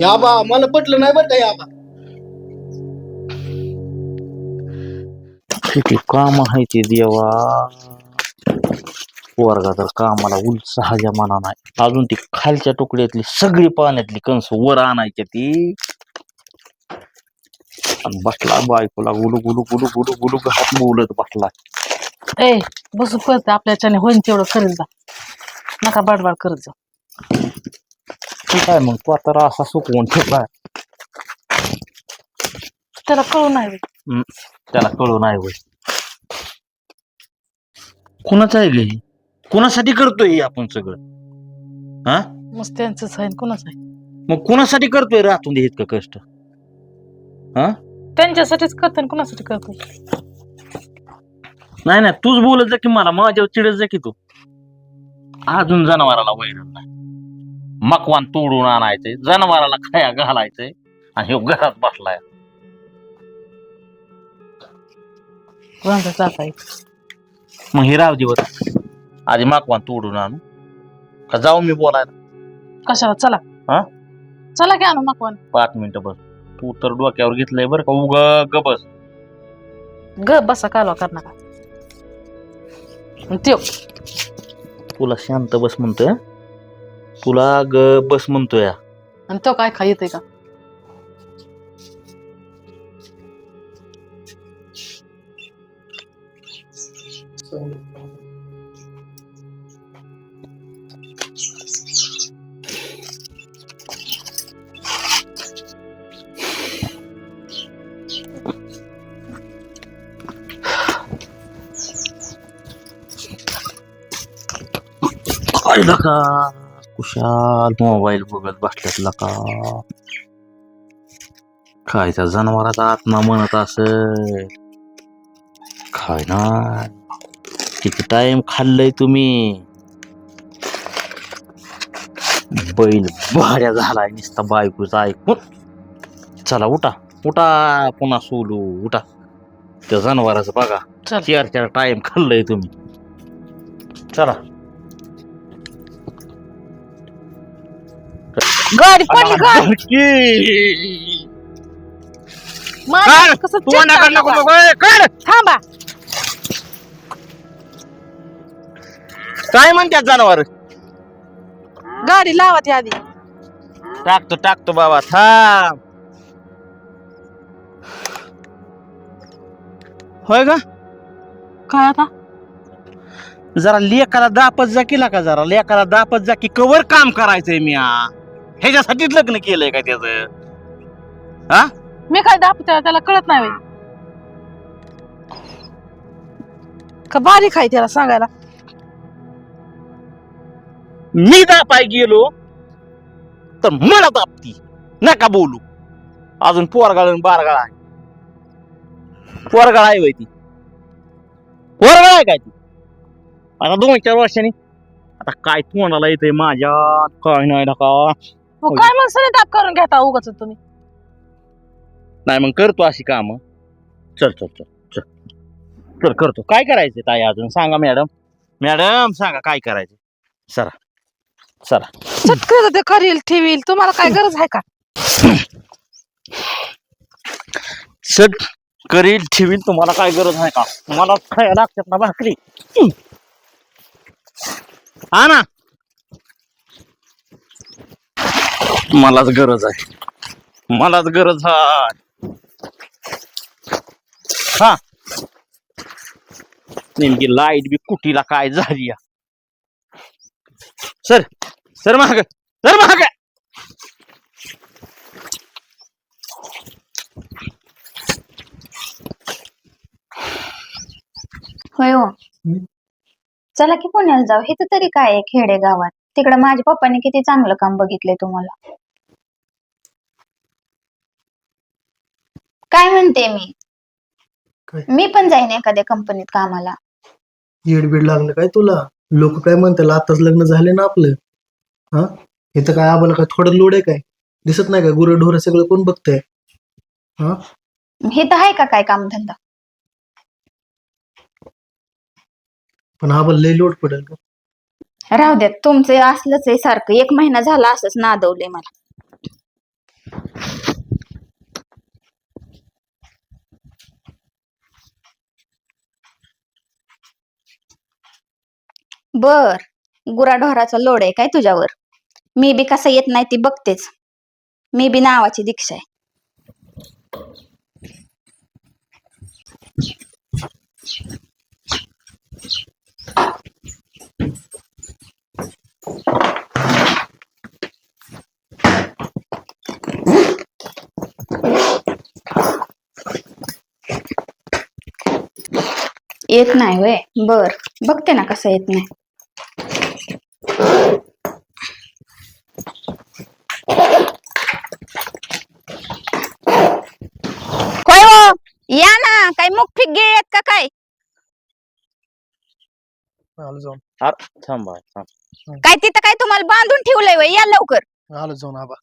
बा मला पटलं नाही बरं का या बा. किती काम आहे ते देवा. वर्गा तर कामाला उत्साहाच्या मना नाही अजून ती खालच्या तुकड्यातली सगळी पाण्यातली कंस वर आणायची ती. आणि बसला बायकोला गुलू गुलू गुलू गुलू गुलू हात बोलत बसला. ए बसू करते आपल्याच्याने होईन तेवढं करेल जा. नका बाडबाड करत जा. ठीक आहे मग? तू आता असा सुकवून ठेवलाय त्याला कळू नाही त्याला कळू नाही होय कुणाचं आहे ग हे? कुणासाठी करतोय हे आपण सगळं? हा? मस्त त्यांचंच आहे कोणाच आहे? मग कुणासाठी करतोय रातून देत का कष्ट? त्यांच्यासाठीच करते आणि कोणासाठी करते नाही नाही तूच बोलत जा की मला माझ्यावर चिडत जा की तू. अजून जनावराला वैरण नाही. मकवान तोडून आणायचंय जनावराला खाया घालायचंय आणि ह्यो घरात बसलाय. कोणाचा येईल मग हे राव दिवस आधी मकवान तोडून आणू. का जाऊ मी बोलायला? कशाला? चला. हा? चला की आणू मकवान. पाच मिनिटं बस. तू तर डोक्यावर घेतलंय बरं का उग ग बस. ग बसा कालवा कर नका. त्यो तुला शांत बस म्हणतोय हं? तुला ग बस म्हणतोय हा. आणि तो काय खा येते का काय लका कुशाल मोबाईल बघत बसल्यात लका काय त्या जनावराचा आत्मा म्हणत असेल? काय ना किती टाइम खाल्लंय तुम्ही? बैल भाड्या झालाय नुसता बायकोचा ऐकून. चला उठा उठा पुन्हा सोलू उठा. त्या जनावराचं बघा. चार चार टाइम खाल्लंय तुम्ही. चला. गाडी पडली गाडी की. कसं तू नका नको बा? काढ. थांबा काय म्हणतात जनावर गाडी लावा ती आधी टाकतो टाकतो बाबा थांब होय का काय आता जरा लेकाला दापत जा केला का जरा लेकाला दापत जा की कवर काम करायचंय मी हा. ह्याच्यासाठीच लग्न केलंय का त्याच? मी काय दाखवते त्याला कळत नाही बाई. का बारीक आहे त्याला सांगायला? मी दापाय गेलो तर मला दापती. नका बोलू. अजून पोरगाळ बारगाळ आहे. पोरगाळ आहे वय ती. पोरगाळ आहे काय ती? आता दोन चार वर्षांनी. आता काय तोंडाला येतंय माझ्या काय नाही नका मग काय मग सगळे ताप करून घेता उगाच तुम्ही? नाही मग करतो अशी काम. चल चल चल चल. चल करतो. काय करायचं ताई अजून? सांगा मॅडम. मॅडम सांगा काय करायचं? सरा सरा. चटकन ते करील ठेवील. तुम्हाला काय गरज आहे का? सट करील ठेवील तुम्हाला काय गरज आहे का? मला खायला लागतात ना भाकरी. हा ना? मलाच गरज आहे. मलाच गरज आहे. हा. नेमकी लाइट बी कुटीला काय झाली या. सर सर महाग सर महाग होय हो. हम्म. चला की पुण्याला जाऊ. इथं तरी काय आहे खेडे गावात तिकडे माझ्या पप्पाने किती चांगलं काम बघितलंय तुम्हाला. काय म्हणते मी? काय? मी पण जाईन एखाद्या कंपनीत कामाला. येडबीड लागलं काय तुला? लोक काय म्हणतात आताच लग्न झाले ना आपलं? हा? इथं काय आम्हाला काय थोडं लोड आहे काय? दिसत नाही का? गुरं ढोरं सगळं कोण बघतंय? हा? हे तर आहे का काय कामधंदा? पण आम्हाला लय लोड पडेल का राहू द्या तुमचं असलंच आहे सारखं. एक महिना झाला असंच नादवले मला. बर. गुराढोराचा लोड आहे काय तुझ्यावर? मी बी कसं येत नाही ती बघतेच. मी बी नावाची दीक्षा आहे. येत नाही वय बर. बघते ना कसं येत नाही होय हो या ना काय मुख फिक गिळत का काय? आलो जाऊन. थांबा थांब. काय तिथं काय तुम्हाला बांधून ठेवलंय वय या लवकर. आलो जाऊन आबा.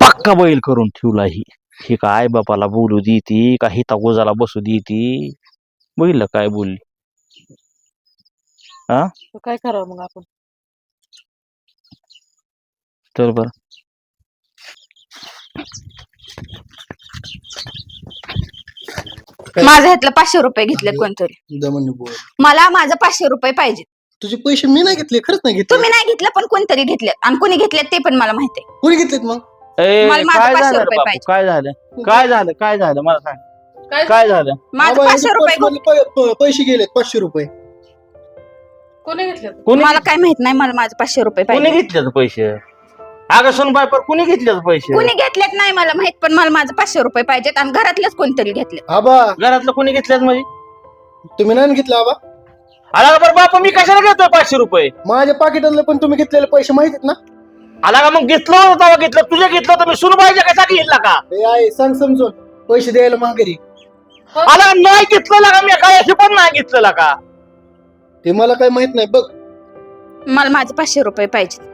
पक्का बैल करून ठेवला ही. हे काय बापाला बोलू दी ती का हिता गोजाला बसू दी ती बघितलं काय बोलली? काय करावं मग आपण? तर बर. माझ्या ह्यातलं पाचशे रुपये घेतले कोणतरी. दमन बोल. मला माझं पाचशे रुपये पाहिजे. तुझे पैसे मी नाही घेतले खरंच नाही घेतले. तुम्ही नाही घेतलं पण कोणतरी घेतले आणि कोणी घेतले ते पण मला माहिती आहे. कोणी घेतलेत मग? ए, मला माझं काय पाचशे झालं रे रुपये बापू? पाहिजे. काय झालं? काय झालं? काय झालं? मला सांग. काय काय झालं? माझं पाचशे रुपये पर्समधले पै- प- पैसे गेलेत पाचशे रुपये. कोणी घेतलं कोणी मला काय माहीत नाही मला माझं पाचशे रुपये कोणी पाहिजे. घेतल्यात पैसे? अगं सोनबाई पर कोणी घेतल्यात पैसे? कोणी घेतलेत नाही मला माहीत पण मला माझं पाचशे रुपये पाहिजेत आणि घरातलेच कोणतरी घेतले आबा. घरातलं कोणी घेतल्यात म्हणजे? तुम्ही नाही घेतला आबा? आला का बरं बापा मी कशाला घेतोय पाचशे रुपये? माझ्या पाकिटातले पण तुम्ही घेतलेले पैसे माहितीत ना? आला का मग घेतलं होतं तेव्हा घेतलं तुझे घेतलं तर मी सुनबाईच्या कसा घेतला का? ए आहे सांग समजून. पैसे द्यायला माघारी. आला का नाही घेतलं का मी? काय असे पण नाही घेतलेला का? ते मला काय माहीत नाही बघ. मला माझं पाचशे रुपये पाहिजे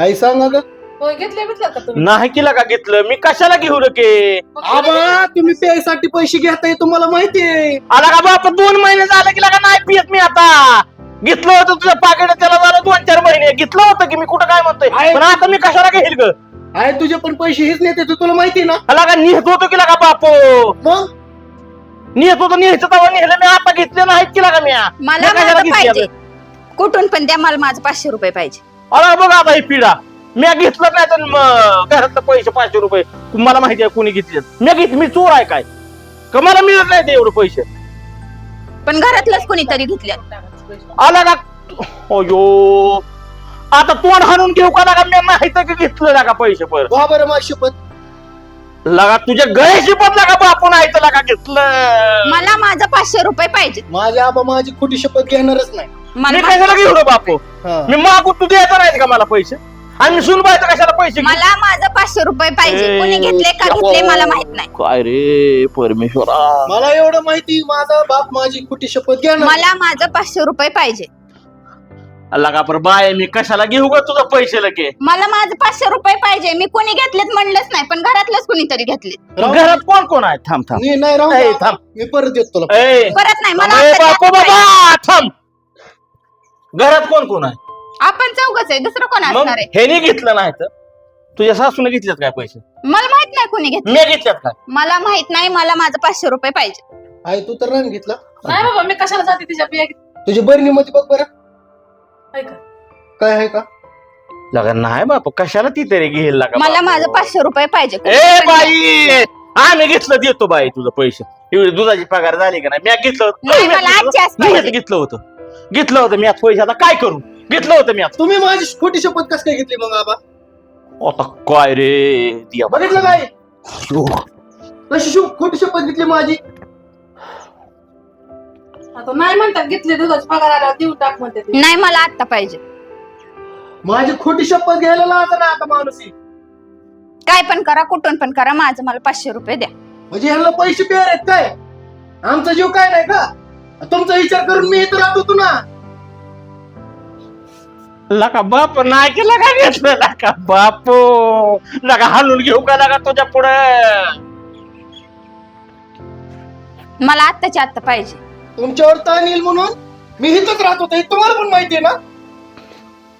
आई सांग अगं. होय घेतले भेटलं का तुम्ही? नाही केला का घेतलं? मी कशाला घेऊ रके मग कोणी घेतलं? आबा तुम्ही प्यायसाठी पैसे घेताय तुम्हाला माहितीये आला का बाप दोन महिने झाले की का नाही पियत मी आता? घेतलं होतं तुझं पाकिट त्याला झालं दोन चार महिने. घेतलं होतं की मी? कुठं काय म्हणतोय? आहे. पण आता मी कशाला घेईल ग? आहे तुझे पण पैसे हेच नेते तुला माहितीये ना? आला का निहत होतो की का बापो? मग? निहत होतो निहायचं तेव्हा नेहलं मी. आता घेतले नाहीत की का मी मला कशाला पाहिजे. कुठून पण द्या मला माझं पाचशे रुपये पाहिजे. अरे बघ आता ही पिढा. मी घेतलं नाही तर म- घरातलं पैसे पाचशे रुपये. मला माहिती आहे कोणी घेतले? मी घेत मी चोर आहे काय? का मला मिळत नाही ते एवढे पैसे? पण घरातलंच कोणीतरी घेतले आला का? अयो. आता तोंड हाणून घेऊ का लागा? मी माहीत की घेतलं लागा पैसे पर वा बरं माझी शपथ लगा तुझ्या गळ्याशी पण लागा बापून आहे तर लागा घेतलं. मला माझं पाचशे रुपये पाहिजे माझे आबा माझी खोटी शपथ घेणारच नाही. मला मी माझं- कशाला घेऊ बापू? हा. मी मागू तू द्यायचं नाही का मला पैसे? आणि मी सुनबायचं कशाला पैसे घेऊ? मला माझं पाचशे रुपये पाहिजे कोणी घेतले का घेतले मला माहीत नाही. काय रे परमेश्वरा. मला एवढं माहिती माझा बाप माझी खोटी शपथ घेणार. मला माझं पाचशे रुपये पाहिजे लगा पर बाय मी कशाला घेऊ ग तुझं पैसे लगे मला माझं पाचशे रुपये पाहिजे. मी कोणी घेतलेत म्हणलंच नाही पण घरातलंच कोणीतरी घेतले राहू दे. घरात कोण कोण आहे? थांब थांब. मी नाही ए. थांब. मी परत देतो तुला. ए परत नाही मला ए, आता बापू. बाबा थांब. घरात कोण कोण आहे? आपण चौघच आहे दुसरं कोण मग असणार आहे? ह्याने घेतलं नाही तर? तुझ्या सासूने घेतलेत काय पैसे? मला माहीत नाही कोणी घेतले मी घेतल्यात काय? मला माहीत नाही मला माझं पाचशे रुपये पाहिजे. आई तू तर रान घेतला. नाही बाबा मी कशाला जाते तिच्या बिया तुझी बरणी मध्ये बघ बरं. का? काय आहे का? लगा नाही बाप कशाला ती तरी घेईल लागा मला बापू. माझं पाचशे रुपये पाहिजे. ए बाई! आम्ही घेतलं देतो बाई तुझं पैसे. एवढी दुधाची पगार झाली का नाही? मी घेतलं होतं. नाही, मी मला घेतलं- आजची आज मी पाहिजे. घेतलं होतं. घेतलं होतं मी आज पैसे. आता काय करू? घेतलं होतं मी आज तुम्ही माझी खोटी शपथ कस काय घेतली मग आबा? आता काय रे? दिया बघितलं काय? कशी शु- खोटी शपथ घेतली माझी? आता नाही म्हणतात घेतले दुधाची पगार आल्यावर देऊ टाक म्हणते ते. नाही मला आत्ता पाहिजे. माझी खोटी शपथ घ्यायला लावता ना आता माणूस. ही. काय पण करा कुठून पण करा माझं मला पाचशे रुपये द्या. म्हणजे ह्यांना पैसे प्यार आहेत काय? आमचा जीव काय नाही का? तुमचा विचार करून मी इथं राहत होतो ना. लका बाप नाही केलं का घेतलं? लका बापो लका हालून घेऊ का? लगा तुझ्या पुढे. मला आत्ताच्या आत्ता पाहिजे. तुमच्यावर ताण येईल म्हणून मी हिथच राहत होतो. हे तुम्हाला पण माहिती आहे ना?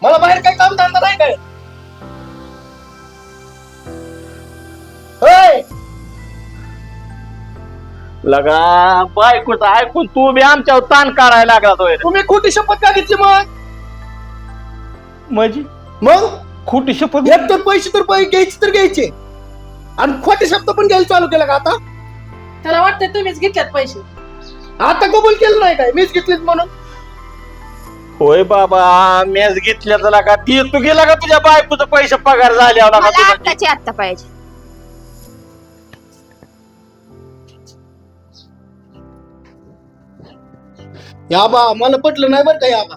मला बाहेर काही काम धंदा नाही काय? होय! लगा बायकोच ऐकून तू बी आमच्यावर ताण काढायला लागला तो तुम्ही खोटी शपथ का घेतली मग? माझी? मग? खोटी शपथ एक तर पैसे तर पै- घ्यायचे तर घ्यायचे. आणि खोटे शब्द पण घ्यायला चालू केला का आता? त्याला वाटतंय तुम्हीच घेतल्यात पैसे. आता कबूल केलं नाही काय? मीच घेतलीत म्हणून. होय बाबा मॅच घेतल्या तर का ती तू गेला का तुझ्या बायकोचं पैसे पगार झाल्यावर लागा मला तुझा आत्ताची आत्ता पाहिजे. या बा मला पटलं नाही बरं का या बा.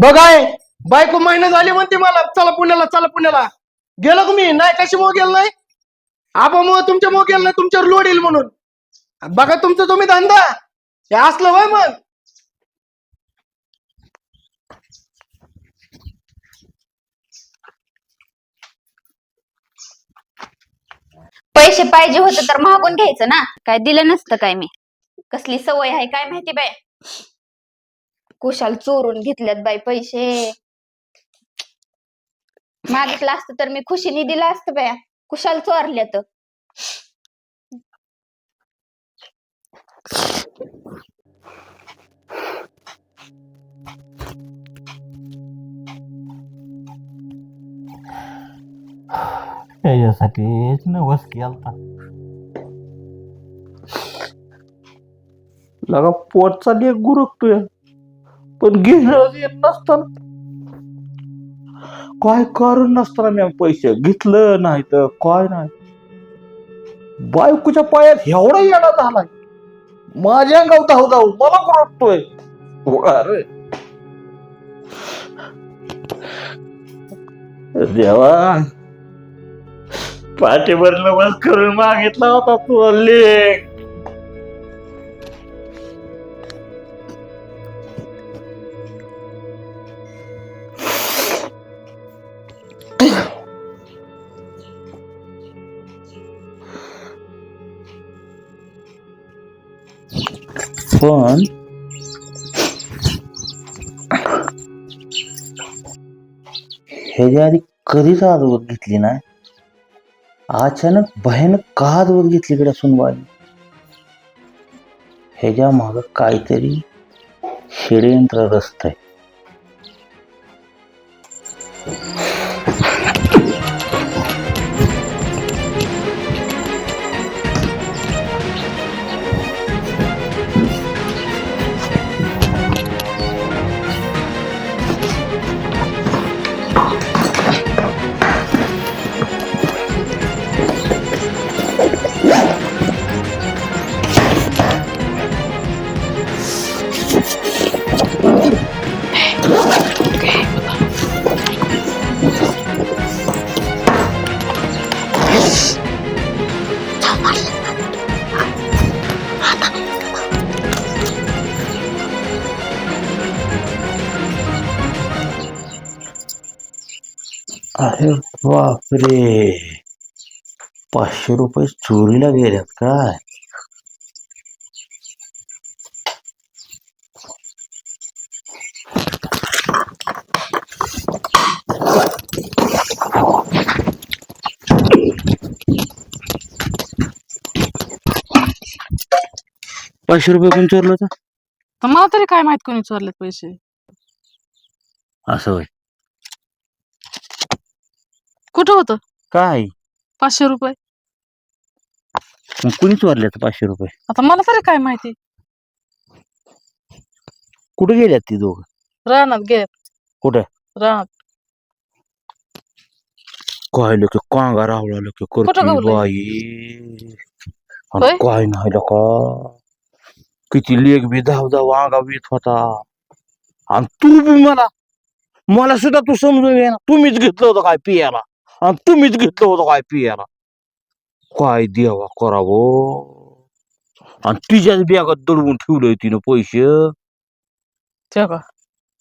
बघाय बायको महिना झाली म्हणते मला चला पुण्याला चला पुण्याला. गेलो का मी? नाही कशी मग गेलो नाही? आबामुळे तुमच्या मग गेलो नाही तुमच्यावर लोड येईल म्हणून. बघा तुमचं तुम्ही धंदा. हे असलं वय मग. पैसे पाहिजे होते तर मागून घ्यायचं ना. काय दिलं नसतं काय मी? कसली सवय आहे काय माहिती बाय कुशाल चोरून घेतल्यात बाई पैसे. मागितलं असतं तर मी खुशीने दिलं असतं बाया. कुशाल चोरल्यात. त्याच्यासाठीच नवस केलता. लगा पोटचा लेख गुरकतोय. पण घेणं येत नसताना काय कारण नसताना मी पैसे घेतलं नाही तर काय नाही. बायकोच्या पायात एवढा येणार झालाय. माझ्या गाव धाव जाऊ मला गुरकतोय अरे देवा. पाठीवर नवस करून मागितला होता तू लेख पण ह्याच्या आधी कधीच आजवत घेतली नाही अचानक भयानक का आजवत घेतली कडे सुनवाई ह्याच्या माग काहीतरी षडयंत्र रस्त आहे बापरे. पाचशे रुपये चोरीला गेल्यात काय? पाचशे रुपये कोण चोरलं होतं? तर मला तरी काय माहीत कोणी चोरलेत पैसे? असं होय. कुठं होतं? काय? पाचशे रुपये. मग कुणी चोरले पाचशे रुपये? आता मला तरी काय माहिती? कुठे गेल्यात ती दोघं? रानात गे कुठं? रानात. काय लोक कांगा रावला लोक कुठं करते गावलंय? बाई होय? आणि काय नाही का किती लेख बी धाव धाव अंगा येत होता. आणि तू बी मला मला सुद्धा तू समजून घे ना. तुम्हीच घेतलं होतं काय पियाला? आणि तुम्हीच घेतलं होतं काय पियाला? काय देवा करावं? आणि तिच्याच बॅगात दडवून ठेवलंय तिनं पैसे. तेव्हा का?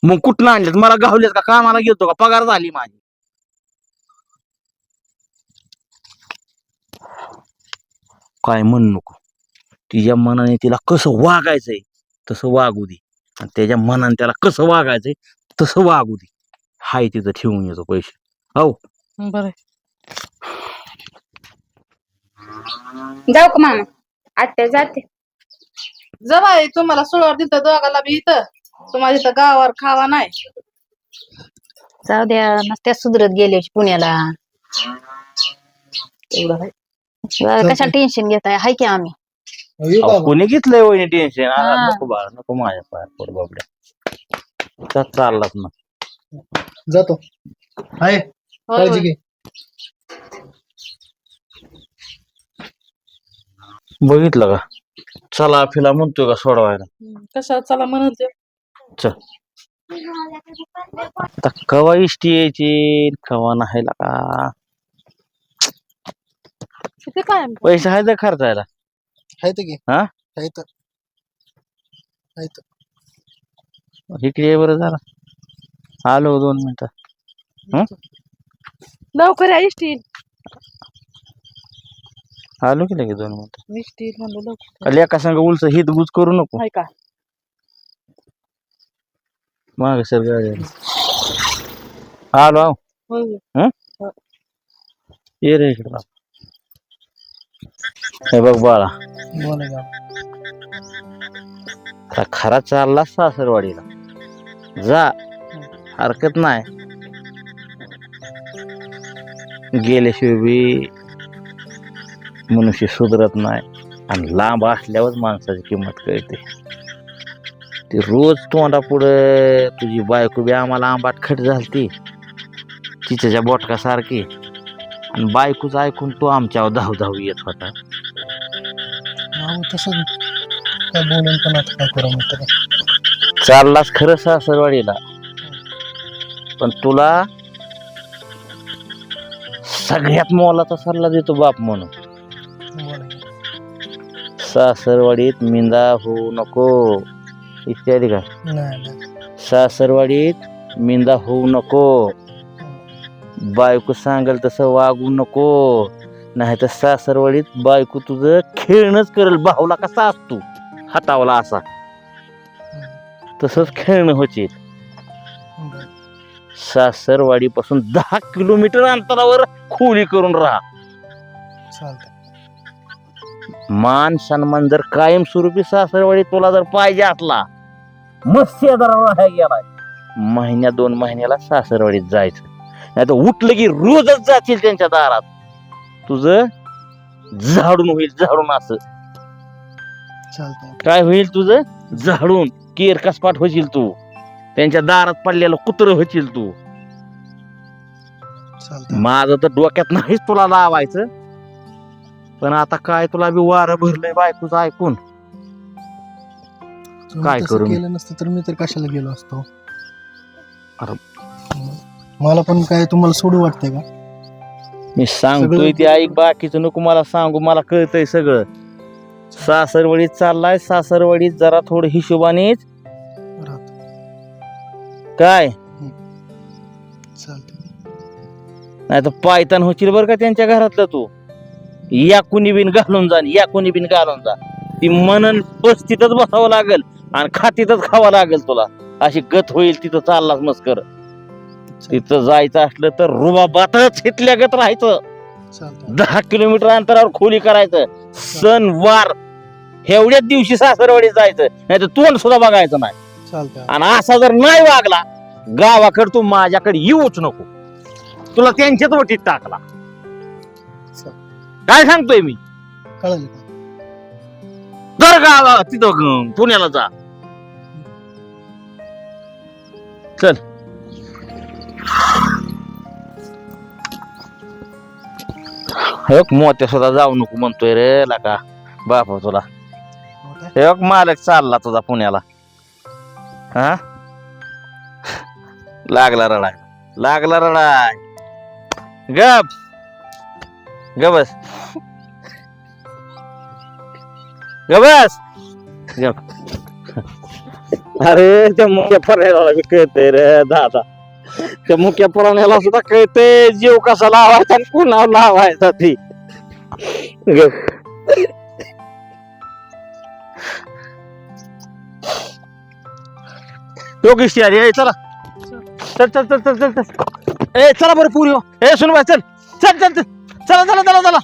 मग कुठनं आणलेत? मला गावलेत का? कामाला गेलतो का? पगार झाली माझी. काय म्हण नको. तिच्या मनाने तिला कसं वागायचंय तसं वागू दे. आणि त्याच्या मनाने त्याला कसं वागायचंय तसं वागू दे. हाय तिथं ठेवून येतो पैसे. हो बरं. जाऊ का मामा? आत्या जाते. जवाय तुम्हाला सोळा तिथं दोघाला बी इथं. तुम्हाला इथं गावावर खावा नाही. जाऊ द्या नसत्या सुधरत गेले पुण्याला. एवढं आहे. बरं, कशा टेन्शन घेताय? हाय की आम्ही. अहो, कोणी घेतलंय वहिनी टेन्शन हा. नको बाळा नको माझ्या पाया पड बाबड्या. चाललाच ना जातो. होय, काळजी. घे. बघितलं का? चला फिला म्हणतोय का सोडवायला? कशाला चला म्हणून ते चल. आता कवा इष्टी यायची? कवा नाही का? किती काय पैसे आहे तर खर्चायला? घे हा? इकडे ये बरं जरा. आलो दोन मिनिटं. लवकर या इष्टी. आलो की लगे दोन मिनिटं. इष्टी म्हणलं लवकर. लेका संग उलस हित गुज करू नको. हाय का? माग सर गाडी आली. आलो आहो. होय, होय. ये रे इकडे हे बघ बाळा. आता खरा चालला सासरवाडीला. जा. हरकत नाही. गेल्याशिवाय बी मनुष्य सुधरत नाही. आणि लांब असल्यावर माणसाची किंमत कळते. ती रोज तोंडा पुढे तुझी बायको बी आम्हाला आंबाट खट झालती. तिच्या बोटकासारखी. आणि बायकोच ऐकून तो आमच्यावर धाव धाव येत होता. तसं काय बोलून पण आता काय करू म्हणतो चाललास खरं सासरवाडीला. पण तुला सगळ्यात मोलाचा सल्ला देतो बाप म्हणून. सासरवाडीत मिंदा होऊ नको. इत्यादी का? नाही नाही सासरवाडीत मिंदा होऊ नको. बायको सांगेल तसं वागू नको. नाही तर सासरवाडीत बायको तुझं खेळणंच करेल. भावला कसा असतो? हातावला असा. तसंच खेळणं होतील सासरवाडीपासून दहा किलोमीटर अंतरावर खोली करून राहा. मान सन्मान जर कायमस्वरूपी सासरवाडी तुला जर पाहिजे असला मस्त महिन्या दोन महिन्याला सासरवाडीत जायचं. नाही तर उठलं की रोजच जातील त्यांच्या दारात. तुझं झाडून होईल झाडून असं. काय होईल तुझं? झाडून. केर कसपाट होशील तू. त्यांच्या दारात पडलेलं कुत्र होशील तू. चालतंय. माझं तर डोक्यात नाहीच तुला लावायचं. पण आता काय तुला बी वारं भरलंय बायकोच ऐकून. तुम्ही काय तसं करू मी? केलं नसतं तर मी तर कशाला गेलो असतो? अरे. मला पण काय तुम्हाला सोडू वाटतंय का? मी सांगतोय ते ऐक बाकीचं नको मला सांगू मला कळतंय सगळं. सासरवडीत चाललाय सासरवडीत जरा थोडं हिशोबानेच काय? नाही तर पायतान होशील बरं का त्यांच्या घरातलं तू. या कुणी बिन घालून जा या कुणी बिन घालून जा. ती मनन पस्तीतच बसावं लागेल आणि खातीतच खावं लागेल तुला. अशी गत होईल तिथं चाललाच मस्कर. तिथं जायचं असलं तर रुबाबातच इथल्या गत राहायचं. दहा किलोमीटर अंतरावर खोली करायचं. सण वार एवढ्याच दिवशी सासरवाडी जायचं. नाही तर तोंड सुद्धा बघायचं नाही. आणि असा जर नाही वागला गावाकडे तू माझ्याकडे येऊच नको. तुला त्यांच्याच वटीत टाकला. काय सांगतोय मी? कळलं का? तर गावा तिथं ग- पुण्याला जा. चल. हे बघ, मोत्या सुद्धा जाऊ नको म्हणतोय रे लाका. बापा तुला. मोठ्या? हे बघ मालक चालला तुझा पुण्याला. हा? लागला रडाय. लागला रडाय. गप. गबस गबस गप अरे त्या मुख्या पर्यायाला बी कळतंय रे दादा. त्या मुख्या पुराण्याला सुद्धा कळतंय जीव कसा लावायचा आणि पुन्हा लावायचा ती. गप. योगेश यार ए चला. चल चल चल चल चल चल. ए चला बरं पुरी हो. ए सुन चल. चल चल चल. चला चला चला चला.